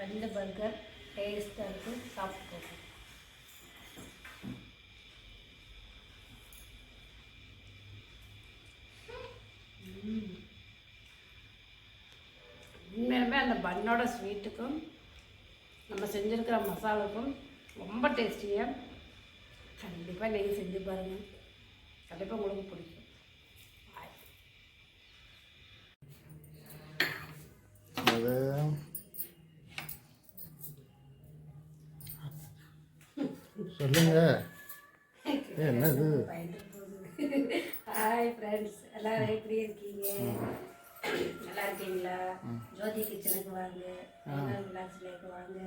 பன்னு burger டேஸ்ட்டாக இருக்கும் சாப்பிட்டு போகும் உண்மையிலுமே அந்த பன்னோட ஸ்வீட்டுக்கும் நம்ம செஞ்சுருக்கிற மசாலாவுக்கும் ரொம்ப டேஸ்டியாக கண்டிப்பாக நீங்கள் செஞ்சு பாருங்கள் கண்டிப்பாக உங்களுக்கு பிடிக்கும் Bye. அது சொல்லுங்க. என்னது? ஹாய் ஃப்ரெண்ட்ஸ் எல்லாரும் எப்படி இருக்கீங்க? நல்லா இருக்கீங்களா? ஜோதி கிச்சனுக்கு வாங்க. ரிலாக்ஸ்லேக்கு வாங்க.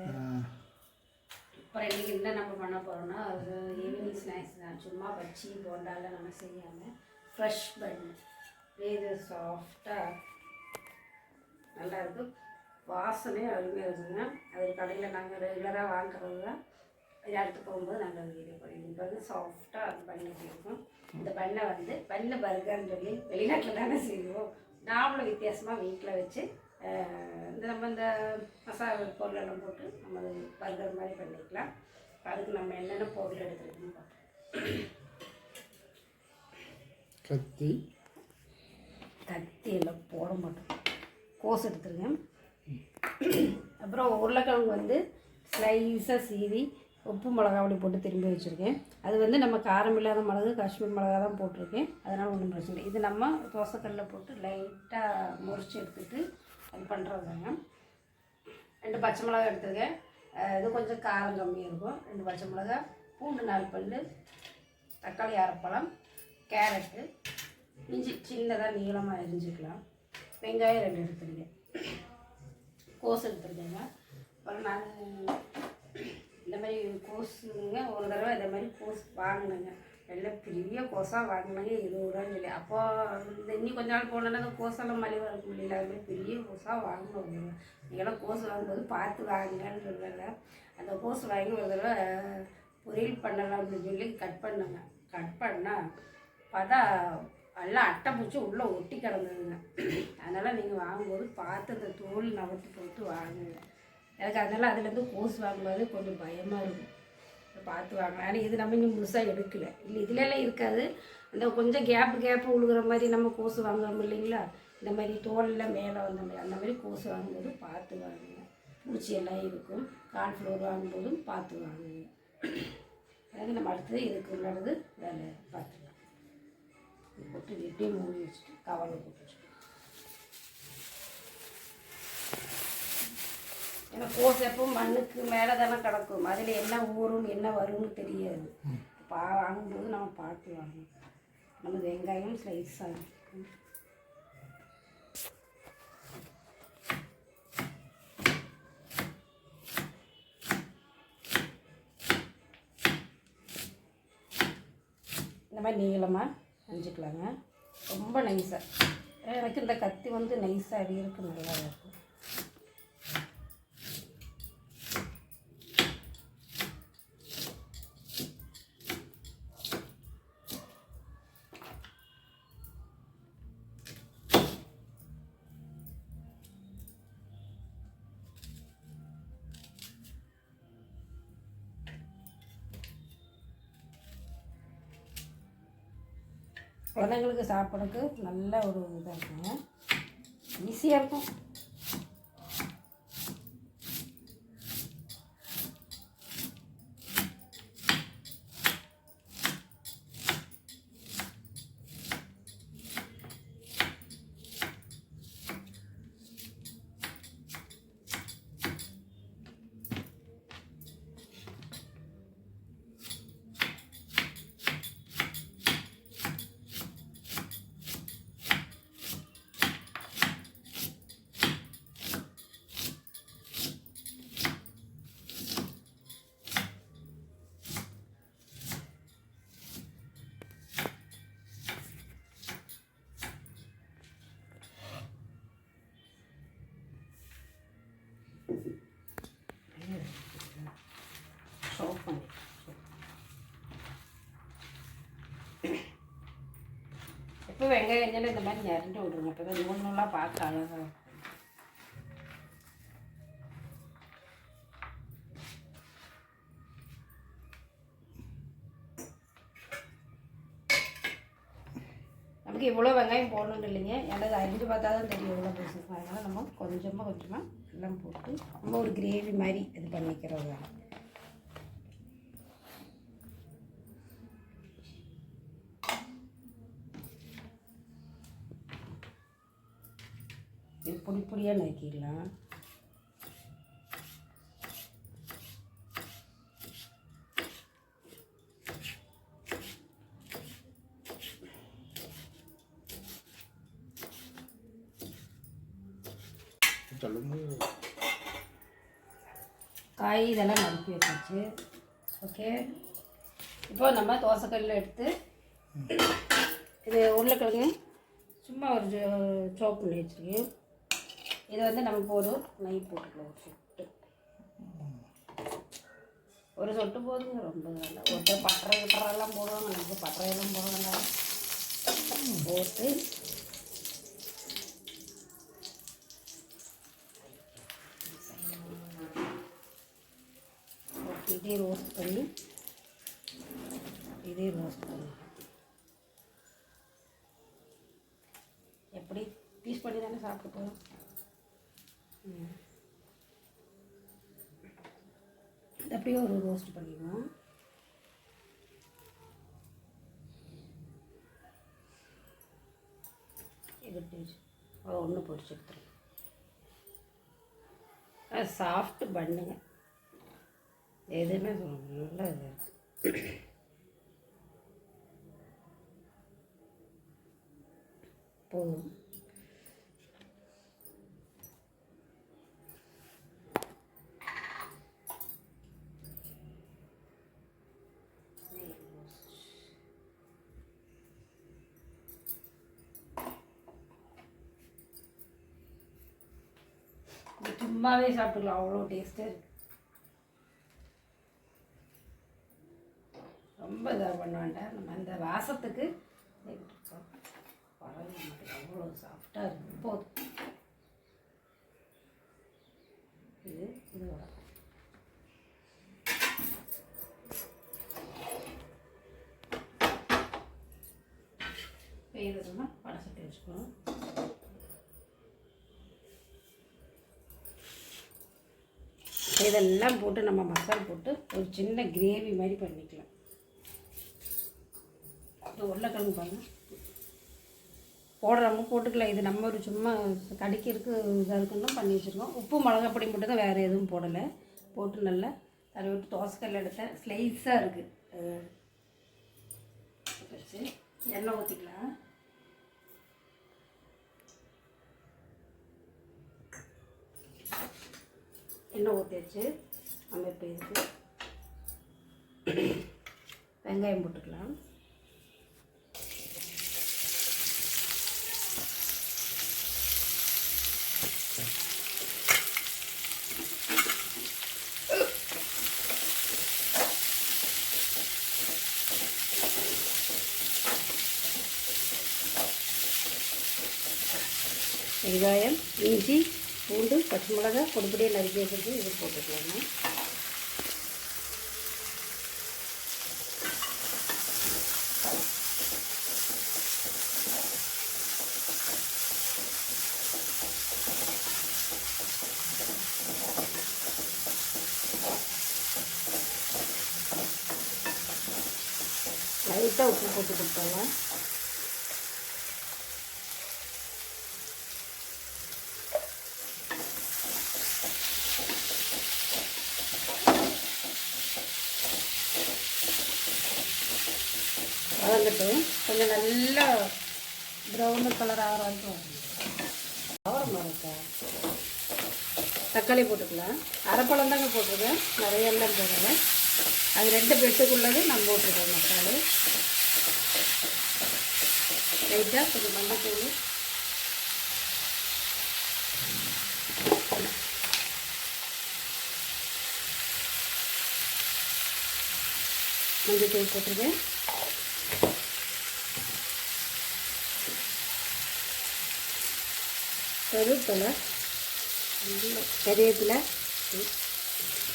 அப்புறம் இன்னைக்கு என்ன நம்ம பண்ண போகிறோம்னா ஒரு ஈவினிங் ஸ்நாக்ஸ் தான். சும்மா பச்சி போண்டாலாம் நம்ம செய்யாமல் ஃப்ரெஷ் பன் இது சாஃப்டாக நல்லா இருக்கும் வாசனை அருமையாக இருக்குங்க. அது கடையில் நாங்கள் ரெகுலராக வாங்குறது தான். இது அடுத்து போகும்போது நாங்கள் வீடியோ பண்ணிடுவோம் பாருங்க சாஃப்டாக அது பண்ணிட்டு இருக்கோம் இந்த பண்ணை வந்து பண்ணை பர்கர்னு சொல்லி வெளிநாட்டில் தானே செய்வோம். நாமளும் வித்தியாசமாக வீட்டில் வச்சு இந்த நம்ம இந்த மசாலா பொருளெல்லாம் போட்டு நம்ம பர்கர் மாதிரி பண்ணிக்கலாம். அதுக்கு நம்ம என்னென்ன பொருள் எடுத்துருக்கோம் கத்தி. கத்தி எல்லாம் போட மாட்டோம். கோஸ் எடுத்துருங்க. அப்புறம் உருளைக்கிழங்கு வந்து ஸ்லைஸாக சீவி உப்பு மிளகா அப்படி போட்டு திரும்பி வச்சுருக்கேன். அது வந்து நம்ம காரம் இல்லாத மிளகு காஷ்மீர் மிளகா தான் போட்டிருக்கேன். அதனால் ஒன்றும் பிரச்சனை இல்லை. இது நம்ம தோசைக்கல்லில் போட்டு லைட்டாக முறிச்சு எடுத்துட்டு அது பண்ணுறதுதாங்க ரெண்டு பச்சை மிளகா எடுத்துருக்கேன். இது கொஞ்சம் காரம் கம்மியாக இருக்கும். ரெண்டு பச்சை மிளகா பூண்டு நாலு பல் தக்காளி அரைப்பழம் கேரட்டு இஞ்சி சின்னதாக நீளமாக அரிஞ்சிக்கலாம் வெங்காயம் ரெண்டு எடுத்துருக்கேன். கோஸ் எடுத்துருக்கேங்க அப்புறம் நான் இந்த மாதிரி கோஸுங்க ஒரு தடவை இந்த மாதிரி கோஸ் வாங்கினேங்க. எல்லாம் பெரிய கோஸாக வாங்கினாங்க இருபது ரூபான்னு சொல்லி. அப்போ இந்த இன்னி கொஞ்ச நாள் போனோன்னா அந்த கோஸெல்லாம் மலிவாக இருக்க முடியல அது மாதிரி பெரிய கோஸாக வாங்கணும் நீங்களாம் கோஸ் வாங்கும்போது பார்த்து வாங்குங்கன்னு சொல்லுவாங்க அந்த கோஸ் வாங்கி ஒரு தடவை பொரியல் பண்ணலாம் அப்படின்னு சொல்லி கட் பண்ணேங்க. கட் பண்ணால் பார்த்தா எல்லாம் அட்டை பூச்சி உள்ளே ஒட்டி கிடந்ததுங்க. அதனால் நீங்கள் வாங்கும்போது பார்த்து அந்த தோல் நவட்டி போட்டு வாங்குங்க. எனக்கு அதனால் அதுலேருந்து கோஸ் வாங்கும்போது கொஞ்சம் பயமாக இருக்கும். பார்த்து வாங்கலாம் ஆனால் இது நம்ம இன்னும் முழுசாக எடுக்கல. இல்லை இதுலலாம் இருக்காது. அந்த கொஞ்சம் கேப் கேப்பு உழுகிற மாதிரி நம்ம கோசு வாங்குறோம் இல்லைங்களா? இந்த மாதிரி தோலில் மேலே வந்த மாதிரி அந்த மாதிரி கோசு வாங்கும்போது பார்த்து வாங்குங்க பூச்சி எல்லாம் இருக்கும். கார்ன்ஃப்ளவர் வாங்கும்போதும் பார்த்து வாங்குங்க அதாவது நம்ம அடுத்தது இதுக்கு உள்ளது வேலை பார்த்துக்கலாம். இது போட்டு வெட்டி மூடி வச்சுட்டு கவலை போட்டு ஏன்னா கோஸ் எப்பவும் மண்ணுக்கு மேலே தானே கிடக்கும். அதில் என்ன ஊறும் என்ன வரும்னு தெரியாது. பா வாங்கும்போது நம்ம பார்த்து வாங்கணும். நம்ம வெங்காயம் ஸ்லைஸாக இருக்கும். இந்த மாதிரி நீளமாக அரிஞ்சிக்கலாங்க ரொம்ப நைஸாக எனக்கு இந்த கத்தி வந்து நைஸாக இருக்கு நல்லா இருக்கும் குழந்தைங்களுக்கு சாப்பிட்றதுக்கு நல்ல ஒரு இதாக இருக்குங்க. ஈஸியாக இருக்கும். இப்போ வெங்காயம் இந்த மாதிரி நிரண்டு விடுங்க இப்போ தான் நூல் பார்க்க அழகாக நமக்கு இவ்வளோ வெங்காயம் போடணும் இல்லைங்க எனக்கு அரிஞ்சு பார்த்தா தான் தெரியும் இவ்வளோ பிடிச்சிருக்கோம் அதனால் நம்ம கொஞ்சமாக கொஞ்சமாக எல்லாம் போட்டு நம்ம ஒரு கிரேவி மாதிரி இது பண்ணிக்கிறோம் பொடியாக நறுக்கிடலாம் காய் இதெல்லாம் நறுக்கி வச்சாச்சு. ஓகே இப்போ நம்ம தோசைக்கல்லில் எடுத்து இது உருளைக்கிழங்கு சும்மா ஒரு சோப் பண்ணி வச்சுருக்கேன். இதை வந்து நம்ம போதும் நெய் போட்டுக்கலாம் ஒரு சொட்டு ஒரு சொட்டு போதுங்க ரொம்ப வேண்டாம் ஒருத்தர் பட்டரை கிட்டரெல்லாம் போடுவாங்க நமக்கு பட்டரையெல்லாம் போடுவாங்க போட்டு ஓகே இதே ரோஸ்ட் பண்ணி இதே ரோஸ்ட் பண்ணி எப்படி பீஸ் பண்ணி தானே சாப்பிட்டு போகிறோம் அப்படியே ஒரு ரோஸ்ட் பண்ணிக்குவோம் இது ஒன்று பொரிச்சு எடுத்துருங்க சாஃப்ட் பண்ணுங்க. எதுவுமே நல்ல நல்லா இது இருக்கு. போதும் இது சும்மாவே சாப்பிட்டுக்கலாம் அவ்வளோ டேஸ்ட்டாக இருக்கு. ரொம்ப இதாக பண்ண வேண்டாம் நம்ம அந்த வாசத்துக்கு பரவாயில்ல அவ்வளோ சாஃப்டாக இருக்கு. போதும். இது இதோட இப்போ இதை சட்டி வச்சுக்கணும். இதெல்லாம் போட்டு நம்ம மசால் போட்டு ஒரு சின்ன கிரேவி மாதிரி பண்ணிக்கலாம். இது உருளைக்கிழங்கு பாருங்கள் போடுறவங்க போட்டுக்கலாம். இது நம்ம ஒரு சும்மா கடிக்கிறதுக்கு இதாக இருக்குன்னு பண்ணி வச்சுருக்கோம். உப்பு மிளகாப்பொடி மட்டும் தான் வேறு எதுவும் போடலை. போட்டு நல்லா அதை விட்டு தோசைக்கல்ல எடுத்தேன். ஸ்லைஸாக இருக்குது எண்ணெய் ஊற்றிக்கலாம் எண்ணெய் ஊற்றியாச்சு நம்ம இப்போ இதுக்கு வெங்காயம் போட்டுக்கலாம். வெங்காயம் இஞ்சி பூண்டு பச்சை மிளகாய் பொடிப்பொடியாக நறுக்கி வச்சுருக்கு இது போட்டுக்கலாங்க லைட்டாக உப்பு போட்டு கொடுத்தாங்க வதங்கட்டு கொஞ்சம் நல்லா ப்ரௌன் கலர் ஆகிற வரைக்கும். அவரம் இருக்கா? தக்காளி போட்டுக்கலாம். அரைப்பழம் தாங்க போட்டிருக்கேன். நிறைய எல்லாம் போடல. அது ரெண்டு பெட்டுக்குள்ளது நான் போட்டிருக்கேன் மசாலு. லைட்டாக கொஞ்சம் மஞ்சத்தூள். மஞ்சத்தூள் போட்டிருக்கேன். கருவேப்பிலை. கறிவேப்பிலை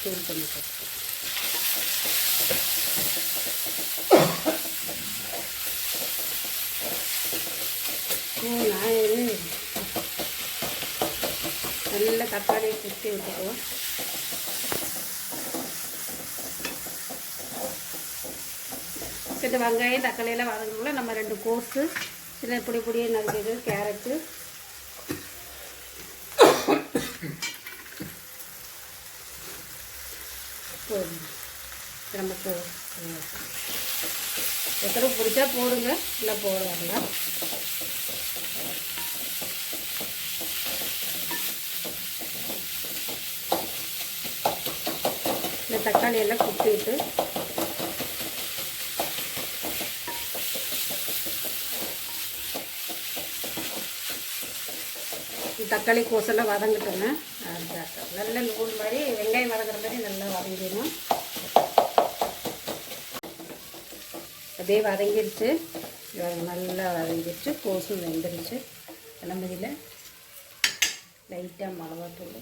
தூள் பண்ணி நான் இது நல்ல தக்காளியை குத்தி விட்டுக்குவோம் இந்த வெங்காயம் தக்காளியெல்லாம் வதங்கக்குள்ள நம்ம ரெண்டு கோஸு சில பொடி பொடியாக நறுக்கிறது கேரட்டு. நமக்கு எத்தனை பிடிச்சா போடுங்க இல்லை போடுவாங்க இந்த தக்காளி எல்லாம் தக்காளி கோசெல்லாம் வதங்கிட்டோங்க நல்ல நூல் மாதிரி வெங்காயம் வதங்குற மாதிரி நல்லா வதங்கிடணும். அப்படியே வதங்கிடுச்சு. நல்லா வதங்கிடுச்சு. கோசும் வெந்துருச்சு கிளம்பதியில் லைட்டாக மிளகாத்தூள்.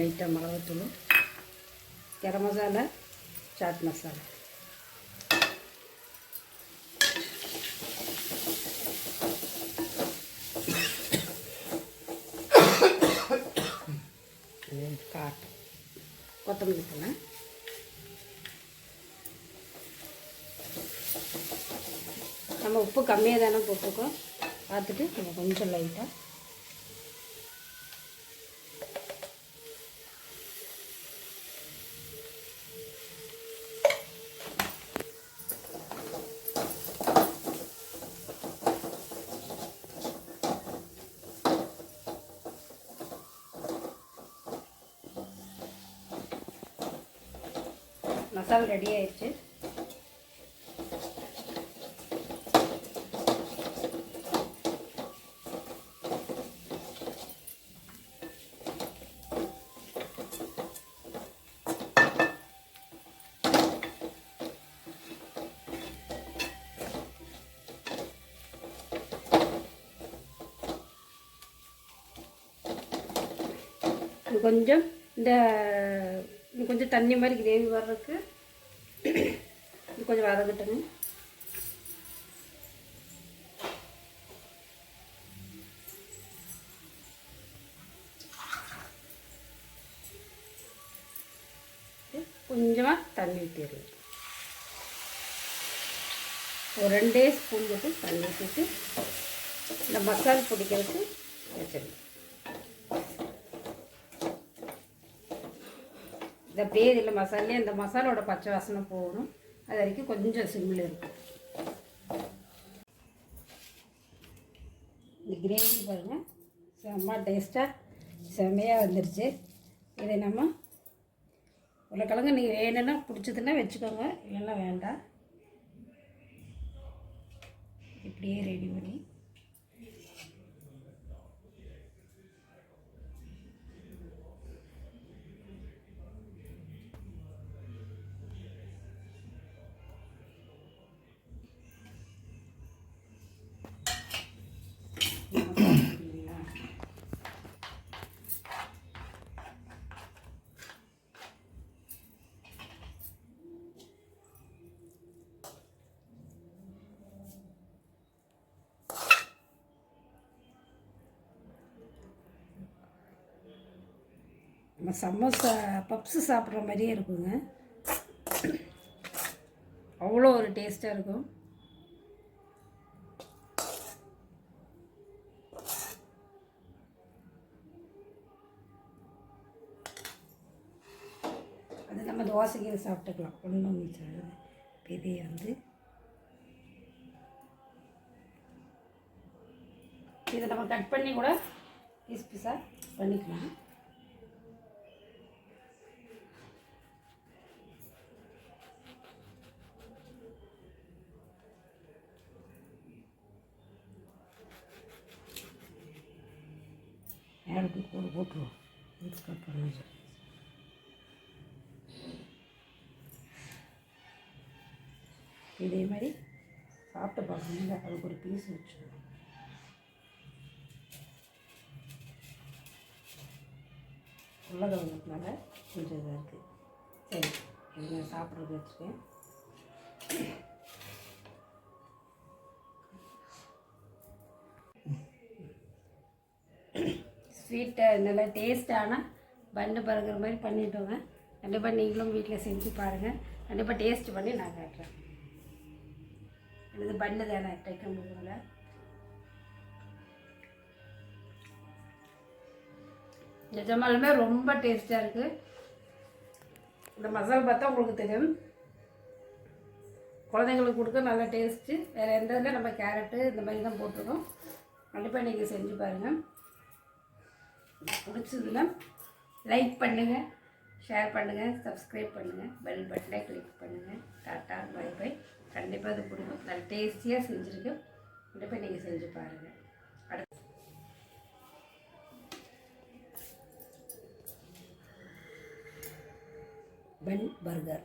லைட்டாக மிளகாத்தூள். கரம் மசாலா சாட் மசாலா காட்டு கொத்தமல்லி தலை நம்ம உப்பு கம்மியாக தானே போட்டிருக்கோம் பார்த்துட்டு நம்ம கொஞ்சம் லைட்டாக மசாலா ரெடி ஆயிடுச்சு. கொஞ்சம் இந்த கொஞ்சம் தண்ணி மாதிரி கிரேவி வர்றதுக்கு இது கொஞ்சம் வதக்கிட்டுங்க. கொஞ்சமாக தண்ணி ஊற்றிடலாம் ஒரு ரெண்டே ஸ்பூன் போட்டு தண்ணி ஊற்றிட்டு இந்த மசால் பிடிக்கிறதுக்கு வச்சிருங்க இந்த அப்படியே இதில் மசாலே அந்த மசாலோட பச்சை வாசனை போகணும். அது வரைக்கும் கொஞ்சம் சிம்மில் இருக்கும் இந்த கிரேவி பாருங்கள் செம்ம டேஸ்ட்டாக செம்மையாக வந்துருச்சு. இதை நம்ம உருளைக்கிழங்கு நீங்கள் வேணும்னா பிடிச்சதுன்னா வச்சுக்கோங்க இல்லைன்னா வேண்டாம். இப்படியே ரெடி பண்ணி நம்ம சமோசா பப்ஸு சாப்பிட்ற மாதிரியே இருக்குங்க. அவ்வளோ ஒரு டேஸ்ட்டாக இருக்கும். அது நம்ம தோசைக்கு சாப்பிட்டுக்கலாம். ஒன்றும் மிச்சம் பெரிய வந்து. இதை நம்ம கட் பண்ணி கூட பீஸ் பீஸாக பண்ணிக்கலாம். எனக்கு கூட போட்டுருவோம் இது கட் பண்ணி இதே மாதிரி சாப்பிட்டு பார்க்கணுங்க அதுக்கு ஒரு பீஸ் வச்சுருவோம் உருளைக்கிழங்குனால கொஞ்சம் இதாக இருக்குது சரி இது நான் சாப்பிட்றதுக்கு வச்சுருக்கேன் ஸ்வீட்டை நல்லா டேஸ்ட்டான பன்னு பறக்கிற மாதிரி பண்ணிட்டோங்க கண்டிப்பாக நீங்களும் வீட்டில் செஞ்சு பாருங்கள் கண்டிப்பாக டேஸ்ட் பண்ணி நான் காட்டுறேன். இது பண்ணு தானே தைக்க முடியல நிஜமாலுமே ரொம்ப டேஸ்ட்டாக இருக்குது இந்த மசாலா பார்த்தா உங்களுக்கு தெரியும். குழந்தைங்களுக்கு கொடுக்க நல்ல டேஸ்ட்டு வேறு எந்த இதில் நம்ம கேரட்டு இந்த மாதிரி தான் போட்டிருக்கோம். கண்டிப்பாக நீங்கள் செஞ்சு பாருங்கள் பிடிச்சதுன்னா லைக் பண்ணுங்கள் ஷேர் பண்ணுங்கள் சப்ஸ்கிரைப் பண்ணுங்கள் பெல் பட்டனை கிளிக் பண்ணுங்கள் டாட்டா பை பை கண்டிப்பாக அது பிடிக்கும். நல்ல டேஸ்டியாக செஞ்சுருக்கேன் கண்டிப்பாக நீங்கள் செஞ்சு பாருங்கள் அடுத்து பன் பர்கர்